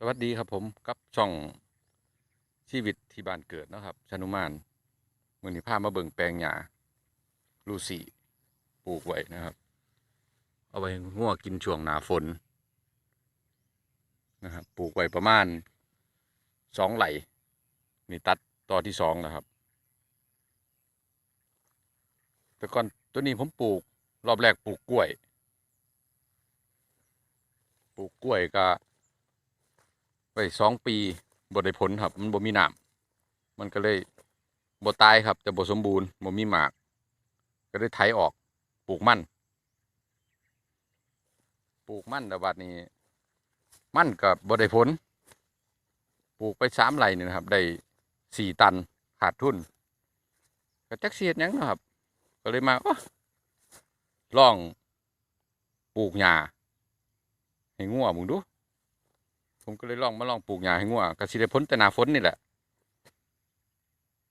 สวัสดีครับผมกับช่องชีวิตที่บ้านเกิดนะครับชนุมานมือนี้พามาเบิ่งแปลงหญ้าลูซี่ปลูกไว้นะครับ เอาไว้งัวกินช่วงหนาฝนนะครับปลูกไว้ประมาณสองไหลนี่ตัดต่อที่สองนะครับ แต่ก่อนตัวนี้ผมปลูก รอบแรกปลูกกล้วย ปลูกกล้วยก็ ไปสองปีบ่ได้ผลครับ มันบ่มีน้ำมันก็เลยบ่ตายครับแต่บ่สมบูรณ์บ่มีหมาก ก็ได้ไถออกปลูกมันปลูกมันแต่บัดนี้ มันก็บ่ได้ผล ปลูกไปสามไร่นี่นะครับ ได้สี่ตันขาดทุนก็จักเสียดยังนะครับ ก็เลยมาอลองปลูกหญ้าให้งัวมึงดู ผมก็เลยลองมาลองปลูกหญ้าให้งัวก็สิได้พ้นแต่หนาฝนนี่แหละ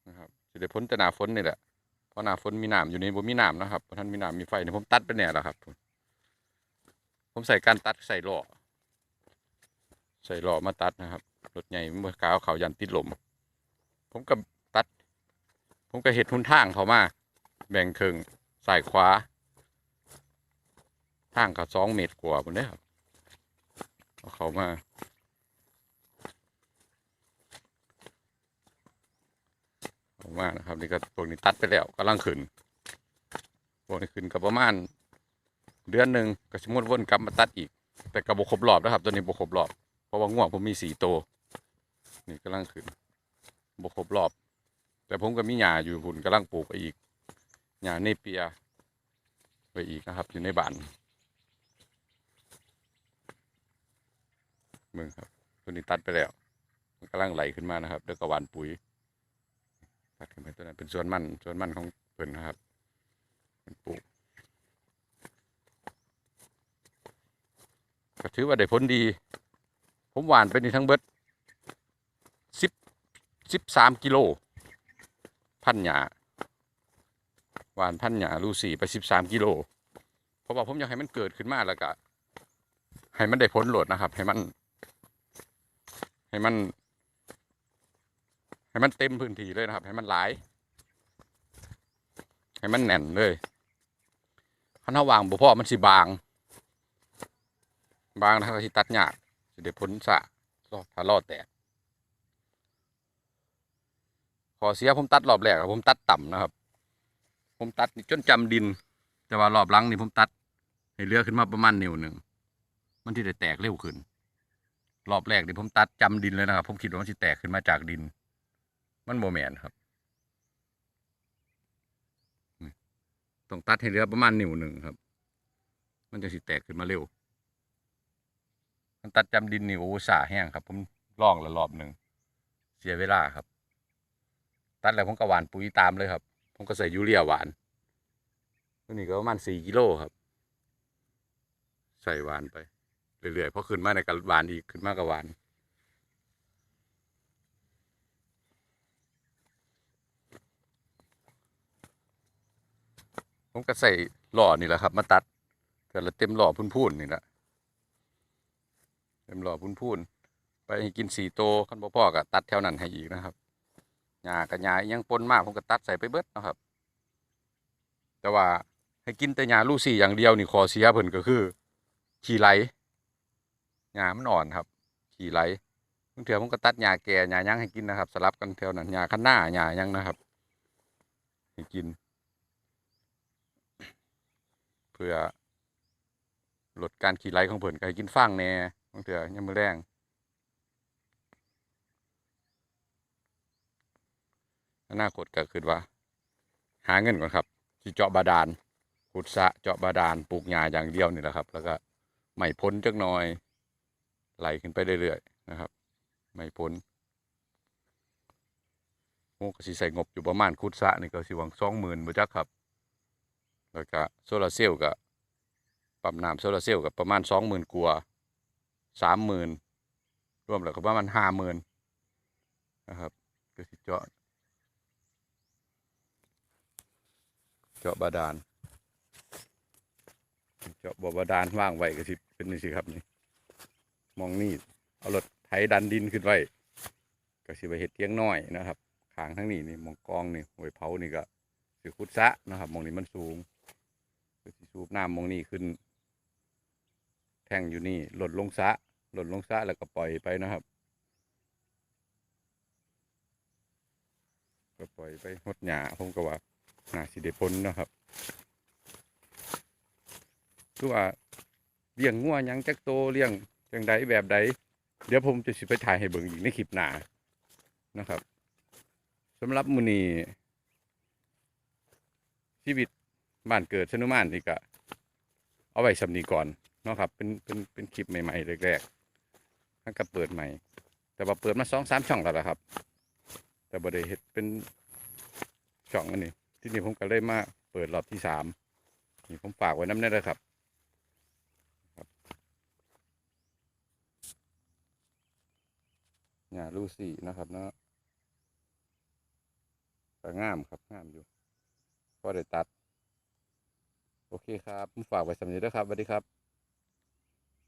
นะครับสิได้พ้นแต่หนาฝนนี่แหละเพราะหนาฝนมีน้ำอยู่ในบ่มีน้ำนะครับท่านมีน้ำมีไฟเนี่ยผมตัดไปแน่แล้วครับผมใส่การตัดใส่หล่อใส่หล่อมาตัดนะครับรถใหญ่เมื่อกาวเขายันติดลม ผมก็ตัด ผมก็เห็ดทุนทางเขามา แบ่งครึ่งสายขวา ทางก็สองเมตรกว่าผมได้ครับเอาเขา มากนะครับ นี่ก็พวกนี้ตัดไปแล้วกำลังขึ้นพวกนี้ขึ้นก็ประมาณ เดือนหนึ่งก็สมมติวนกลับมาตัดอีก แต่กระบอกครบรอบนะครับ ตัวนี้บกครบรอบ เพราะว่าง่วงผมมีสี่ตัวนี่กำลังขึ้นบกครบรอบ แต่ผมก็มีหญ้าอยู่หุ่นกำลังปลูกไปอีกหญ้าเนเปีย ไปอีกนะครับอยู่ในบ้านมึงครับตัวนี้ตัดไปแล้วมันกำลังไหลขึ้นมานะครับแล้วก็หวานปุ๋ย ตัดขึ้นไปตัวนั้นเป็นสวนมันสวนมันของเพิ่นนะครับเป็นปลูกก็ถือว่าได้ผลดี ผมหวานไปนี่ทั้งเบิดสิบสิบสามกิโล พันหยาหวานพันหยาลูสี่ไปสิบสามกิโลเพราะว่าผมอยากให้มันเกิดขึ้นมาแล้วก็ให้มันได้ผลโหลดนะครับ ให้มัน ให้มัน ให้มันเต็มพื้นที่เลยนะครับ ให้มันหลาย ให้มันแน่นเลยคันถ้าวางบ่พอมันสิบาง บางนะครับที่ตัดหยากสิได้พ้นสะถ้ารอดแตกขอเสียผมตัดรอบแรกผมตัดต่ำนะครับ ผมตัดจนจำดิน แต่ว่ารอบหลังนี่ผมตัด ให้เลือขึ้นมาประมาณนิ้วหนึ่งมันที่ได้แตกเร็วขึ้น รอบแรกนี่ผมตัดจำดินเลยนะครับ ผมคิดว่ามันสิแตกขึ้นมาจากดิน มันโมแมนครับ ต้องตัดให้เหลือประมาณนิ้วหนึ่งครับ มันจะสิแตกขึ้นมาเร็ว มันตัดจำดินนี่โอ้สาแห้งครับ ผมลองล้วรอบหนึ่ง เสียเวลาครับ ตัดแล้วผมก็หวานปุ๋ยตามเลยครับ ผมก็ใส่ยูเรียหวานตัวนี้ก็ประมาณสี่กิโลครับ ใส่หวานไปเรื่อยๆพอขึ้นมาในกับหวานอีกขึ้นมากับหวาน ผมก็ใส่หล่อนี่แหละครับ มาตัด แต่ละเต็มหล่อพุ่นๆนี่แหละเต็มหล่อพุ่นๆไปให้กินสี่โตขั้นพ่อก็ตัดแถวนั้นให้อีกนะครับหญ้ากับหญ้ายังปนมากผมก็ตัดใส่ไปเบิดนะครับ แต่ว่าให้กินแต่หญ้าลูซี่อย่างเดียวนี่ขอเสียเพิ่นก็คือ ขี้ไหลหญ้ามันอ่อนครับ ขี้ไหลบางเถื่อผมก็ตัดหญ้าแก่หญ้ายังให้กินนะครับ สลับกันแถวนั้นหญ้าคันหน้าหญ้ายังนะครับ ให้กิน เพื่อลดการขี้ไหลของเพิ่นก็ให้กินฟางแน่บางเถื่อยามมื้อแรงอนาคตก็คือว่า หาเงินก่อนครับสิเจาะบาดาลขุดสะเจาะบาดาลปลูกหญ้าอย่างเดียวนี่แหละครับ แล้วก็ไม่พ้นจักหน่อยไหลขึ้นไปเรื่อยๆนะครับ ไม่พ้นโอ้ก็สิใส่งบอยู่ประมาณขุดสะนี่ก็สิหวัง20,000บ่จักครับ แล้วก็โซลาร์เซลล์ก็ปั๊มน้ำโซลาร์เซลล์ก็ประมาณสองหมื่นกว่าสามหมื่นรวมแล้วก็ประมาณห้าหมื่นนะครับก็สิเจาะเจาะบาดาลเจาะบ่อบาดาลว่างไว้ก็สิเป็นนี่สิครับนี่มองนี่เอารถไถดันดินขึ้นไว้ก็สิไปเฮ็ดเตียงน้อยนะครับขางทั้งนี้นี่มองกองนี่หวยเผานี่ก็สิขุดสะนะครับมองนี้มันสูง ก็สิสูบน้ำมองนี้ขึ้น แท่งอยู่นี่หล่นลงสะหล่นลงสะแล้วก็ปล่อยไปนะครับ ก็ปล่อยไปหดหญ้าผมก็ว่าหนาสิได้พ้นนะครับคือว่าเลี้ยงงัวยังจักโตเลี้ยงจังใดแบบใดเดี๋ยวผมจะสิไปถ่ายให้เบิ่งอีกในคลิปหน้านะครับสำหรับมือนี้ชีวิต บ้านเกิดชนุมานนี่ก็เอาไว้สำนีก่อนเนาะครับเป็นเป็นเป็นคลิปใหม่ๆแรกๆแล้วก็เปิดใหม่ แต่ว่าเปิดมาสองสามช่องแล้วล่ะครับ แต่บ่ได้เฮ็ดเป็นช่องอันนี้ที่นี่ผมก็เลยมาเปิดรอบที่สามนี่ผมฝากไว้น้ำได้เลยครับครับเนี่ยลูซี่นะครับเนาะก็งามครับงามอยู่พอได้ตัด โอเคครับผมฝากไว้สำนี้ด้วยครับสวัสดีครับ